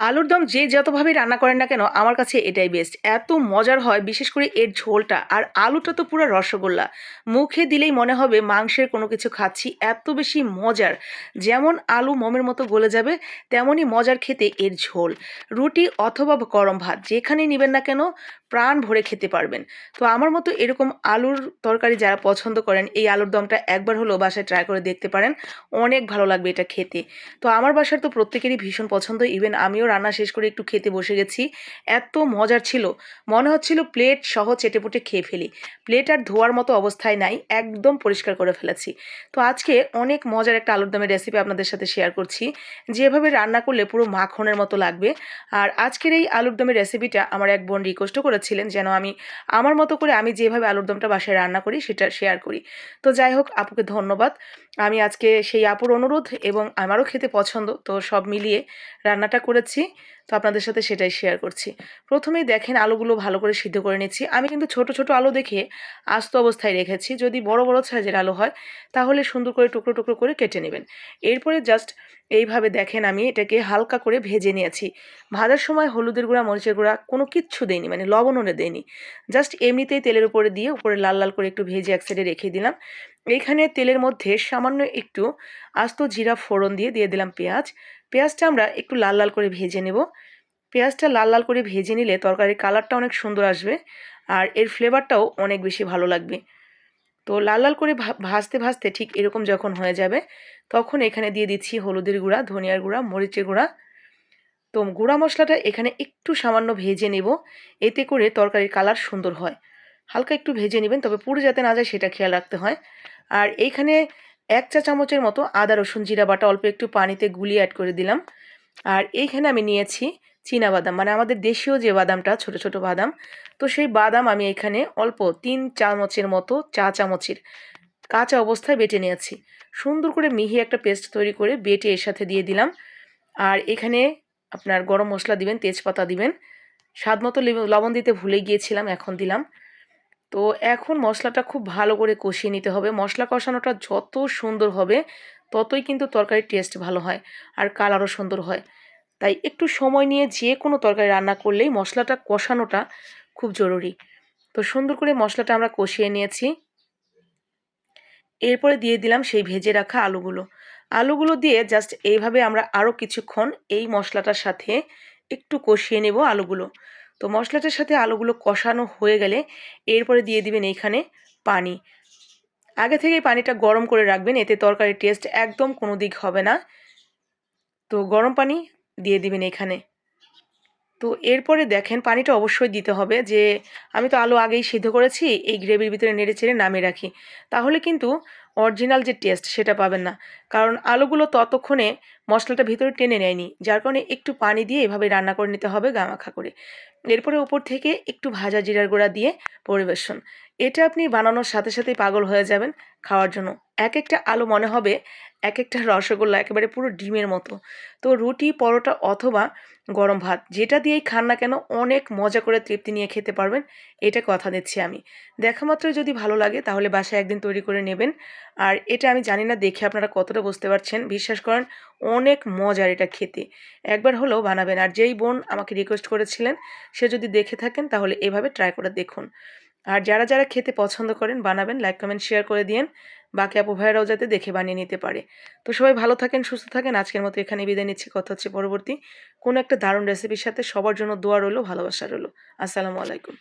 আলুর দম যে যতভাবে রান্না করেন না কেন, আমার কাছে এটাই বেস্ট এত মজার হয়, বিশেষ করে এর ঝোলটা। আর আলুটা তো পুরো রসগোল্লা। মুখে দিলেই মনে হবে মাংসের কোনো কিছু খাচ্ছি, এত বেশি মজার। যেমন আলু মমের মতো গলে যাবে, তেমনই মজার খেতে এর ঝোল। রুটি অথবা গরম ভাত, যেখানেই নেবেন না কেন, প্রাণ ভরে খেতে পারবেন। তো আমার মতো এরকম আলুর তরকারি যারা পছন্দ করেন, এই আলুর দমটা একবার হলেও বাসায় ট্রাই করে দেখতে পারেন। অনেক ভালো লাগবে এটা খেতে। তো আমার বাসার তো প্রত্যেকেরই ভীষণ পছন্দ ইভেন আমিও রান্না শেষ করে একটু খেতে বসে গেছি। এত মজার ছিল। মনে হচ্ছিল প্লেট সহ চেটেপুটে খেয়ে ফেলি। প্লেট আর ধোয়ার মতো অবস্থায় নাই, একদম পরিষ্কার করে ফেলেছি। তো আজকে অনেক মজার একটা আলুর দমের রেসিপি আপনাদের সাথে শেয়ার করছি। যেভাবে রান্না করলে পুরো মাখনের মতো লাগবে। আর আজকের এই আলুর দমের রেসিপিটা আমার এক বোন রিকোয়েস্টও করেছিলেন যেন আমি আমার মতো করে আমি যেভাবে আলুর দমটা বাসায় রান্না করি সেটা শেয়ার করি। তো যাই হোক, আপুকে ধন্যবাদ। আমি আজকে সেই আপুর অনুরোধ এবং আমারও খেতে পছন্দ। তো সব মিলিয়ে রান্নাটা করেছি। হচ্ছে তো আপনাদের সাথে সেটাই শেয়ার করছি। প্রথমেই দেখেন আলুগুলো ভালো করে সিদ্ধ করে নিচ্ছি। আমি কিন্তু ছোট ছোট আলু দেখে আস্ত অবস্থায় রেখেছি। যদি বড় বড় সাইজের আলু হয়, তাহলে সুন্দর করে টুকরো টুকরো করে কেটে নেবেন। এরপরে জাস্ট এইভাবে দেখেন আমি এটাকে হালকা করে ভেজে নিয়েছি। ভাজার সময় হলুদের গুঁড়া, মরিচের গুঁড়া কোনো কিচ্ছু দেয়নি মানে লবণও দেয়নি জাস্ট এমনিতেই তেলের উপরে দিয়ে উপরে লাল লাল করে একটু ভেজে এক সাইডে রেখে দিলাম। এইখানে তেলের মধ্যে সামান্য একটু আস্ত জিরা ফোড়ন দিয়ে দিয়ে দিলাম পেঁয়াজ। পেঁয়াজটা আমরা একটু লাল লাল করে ভেজে নেব। পেঁয়াজটা লাল লাল করে ভেজে নিলে তরকারির কালারটা অনেক সুন্দর আসবে আর এর ফ্লেভারটাও অনেক বেশি ভালো লাগবে। তো লাল লাল করে ভাজতে ভাজতে ঠিক এরকম যখন হয়ে যাবে তখন এখানে দিয়ে দিচ্ছি হলুদের গুঁড়া, ধনিয়ার গুঁড়া, মরিচের গুঁড়া। তো গুঁড়া মশলাটা এখানে একটু সামান্য ভেজে নেব, এতে করে তরকারির কালার সুন্দর হয়। হালকা একটু ভেজে নেবেন তবে পুরো যাতে না যায় সেটা খেয়াল রাখতে হয়। আর এইখানে এক চা চামচের মতো আদা, রসুন, জিরা বাটা অল্প একটু পানিতে গুলিয়ে অ্যাড করে দিলাম। আর এইখানে আমি নিয়েছি চীনা বাদাম। মানে আমাদের দেশীয় যে বাদামটা, ছোট ছোট বাদাম, তো সেই বাদাম আমি এখানে অল্প তিন চামচের মতো, চা চামচের কাঁচা অবস্থায় বেটে নিয়েছি। সুন্দর করে মিহি একটা পেস্ট তৈরি করে বেটে এর সাথে দিয়ে দিলাম। আর এখানে আপনার গরম মশলা দিবেন, তেজপাতা দিবেন। স্বাদ মতো লবণ দিতে ভুলে গিয়েছিলাম, এখন দিলাম। তো এখন মশলাটা খুব ভালো করে কষিয়ে নিতে হবে। মশলা কষানোটা যত সুন্দর হবে, ততই কিন্তু তরকারির টেস্ট ভালো হয় আর কালারও সুন্দর হয়। তাই একটু সময় নিয়ে যে কোনো তরকারি রান্না করলেই মশলাটা কষানোটা খুব জরুরি। তো সুন্দর করে মশলাটা আমরা কষিয়ে নিয়েছি। এরপরে দিয়ে দিলাম সেই ভেজে রাখা আলুগুলো। আলুগুলো দিয়ে জাস্ট এইভাবে আমরা আরও কিছুক্ষণ এই মশলাটার সাথে একটু কষিয়ে নেব আলুগুলো। তো মশলাটার সাথে আলুগুলো কষানো হয়ে গেলে এরপরে দিয়ে দিবেন এইখানে পানি। আগে থেকেই পানিটা গরম করে রাখবেন, এতে তরকারির টেস্ট একদম কোনো দিক হবে না। তো গরম পানি দিয়ে দিবেন এখানে। তো এরপরে দেখেন, পানিটা অবশ্যই দিতে হবে যে, আমি তো আলু আগেই সিদ্ধ করেছি, এই গ্রেভির ভিতরে নেড়ে চেড়ে নামিয়ে রাখি। তাহলে কিন্তু অরিজিনাল যে টেস্ট সেটা পাবেন না। কারণ আলুগুলো ততক্ষণে মশলাটা ভিতরে টেনে নেয়নি, যার কারণে একটু পানি দিয়ে এভাবে রান্না করে নিতে হবে গামাখা করে। এরপরে উপর থেকে একটু ভাজা জিরার গুঁড়া দিয়ে পরিবেশন। এটা আপনি বানানোর সাথে সাথেই পাগল হয়ে যাবেন খাওয়ার জন্য। এক একটা আলু মনে হবে এক একটা রসগোল্লা, একেবারে পুরো ডিমের মতো। তো রুটি, পরোটা অথবা গরম ভাত, যেটা দিয়েই খান না কেন অনেক মজা করে তৃপ্তি নিয়ে খেতে পারবেন, এটা কথা দিচ্ছি আমি। দেখা মাত্রই যদি ভালো লাগে তাহলে বাসায় একদিন তৈরি করে নেবেন। আর এটা আমি জানি না, দেখে আপনারা কতটা বুঝতে পারছেন। বিশ্বাস করেন অনেক মজার এটা খেতে। একবার হলেও বানাবেন। আর যেই বোন আমাকে রিকোয়েস্ট করেছিলেন, সে যদি দেখে থাকেন, তাহলে এভাবে ট্রাই করে দেখুন। আর যারা যারা খেতে পছন্দ করেন, বানাবেন লাইক কমেন্ট শেয়ার করে দিন বাকি আপু ভাইয়েরাও যাতে দেখে বানিয়ে নিতে পারে। তো সবাই ভালো থাকেন, সুস্থ থাকেন। আজকের মতো এখানে বিদায় নিচ্ছি। কথা হচ্ছে পরবর্তী কোনো একটা দারুণ রেসিপির সাথে সবার জন্য দোয়া রইল, ভালোবাসা রইল। আসসালামু আলাইকুম।